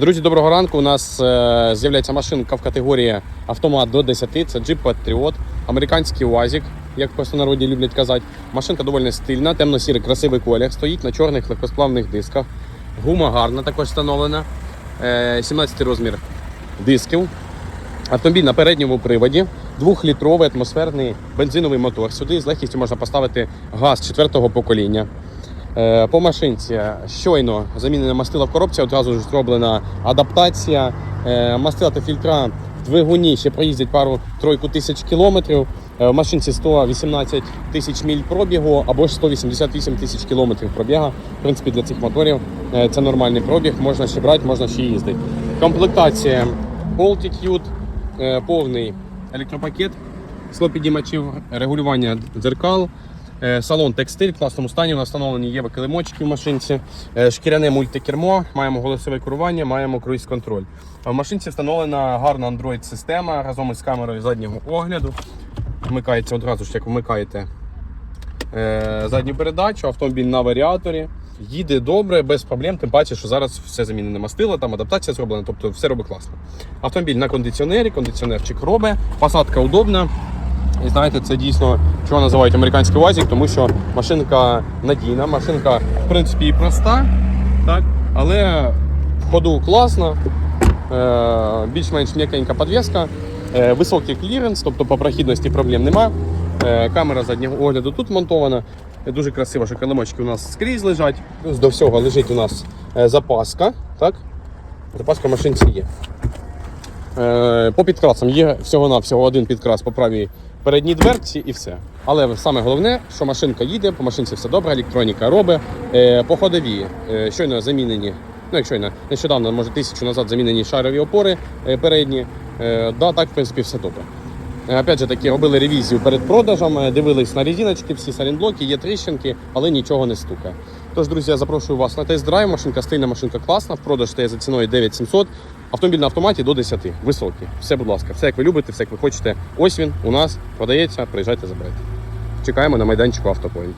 Друзі, доброго ранку. У нас е, з'являється машинка в категорії автомат до 10. Це Jeep Patriot, американський УАЗик, як в простонароді люблять казати. Машинка доволі стильна, темно-сірий, красивий колір. Стоїть на чорних легкосплавних дисках. Гума гарна, також встановлена. Е, 17 розмір дисків. Автомобіль на передньому приводі, двохлітровий атмосферний бензиновий мотор. Сюди з легкістю можна поставити газ четвертого покоління. Е, По машинці щойно замінена мастила в коробці, одразу ж зроблена адаптація. Е, Мастила та фільтра в двигуні ще проїздять пару-тройку тисяч кілометрів. Е, В машинці 118 тисяч міль пробігу або ж 188 тисяч кілометрів пробіга. В принципі, для цих моторів це нормальний пробіг, можна ще брати, можна ще їздити. Комплектація Altitude, повний електропакет, склопідіймачів, регулювання дзеркал. Е, Салон текстиль в класному стані. У нас встановлені є килимочки в машинці, е, шкіряне мультикермо, маємо голосове керування, маємо круїз-контроль. В машинці встановлена гарна Android-система разом із камерою заднього огляду. Вмикається одразу ж, як вмикаєте е, задню передачу, автомобіль на варіаторі. Їде добре, без проблем, тим паче, що зараз все замінене мастило, там адаптація зроблена, тобто все робить класно. Автомобіль на кондиціонері, кондиціонерчик робить, посадка удобна. І знаєте, це дійсно чого називають американський УАЗик, тому що машинка надійна, машинка в принципі і проста, так? але в ходу класна, е, більш-менш м'якенька підвіска, е, високий кліренс, тобто по прохідності проблем нема. Е, камера заднього огляду тут монтована. Дуже красиво, що килимочки у нас скрізь лежать. Плюс до всього лежить у нас запаска. Так? Запаска в машинці є. Е, По підкрасам є всього-навсього один підкрас по правій передній дверці і все. Але саме головне, що машинка їде, по машинці все добре, електроніка робить. Е, По ходові е, щойно замінені, ну як щойно, нещодавно, може тисячу назад замінені шарові опори передні. Да, так, в принципі, все добре. Опять же таки, робили ревізію перед продажем, е, дивились на резиночки, всі салінблоки, є тріщинки, але нічого не стукає. Тож, друзі, запрошую вас на тест-драйв. Машинка стильна, машинка класна. Продаж стає за ціною 9700. Автомобіль на автоматі до 10. Високий. Все, будь ласка, все як ви любите, все як ви хочете. Ось він у нас продається. Приїжджайте, забирайте. Чекаємо на майданчику Автопоінт.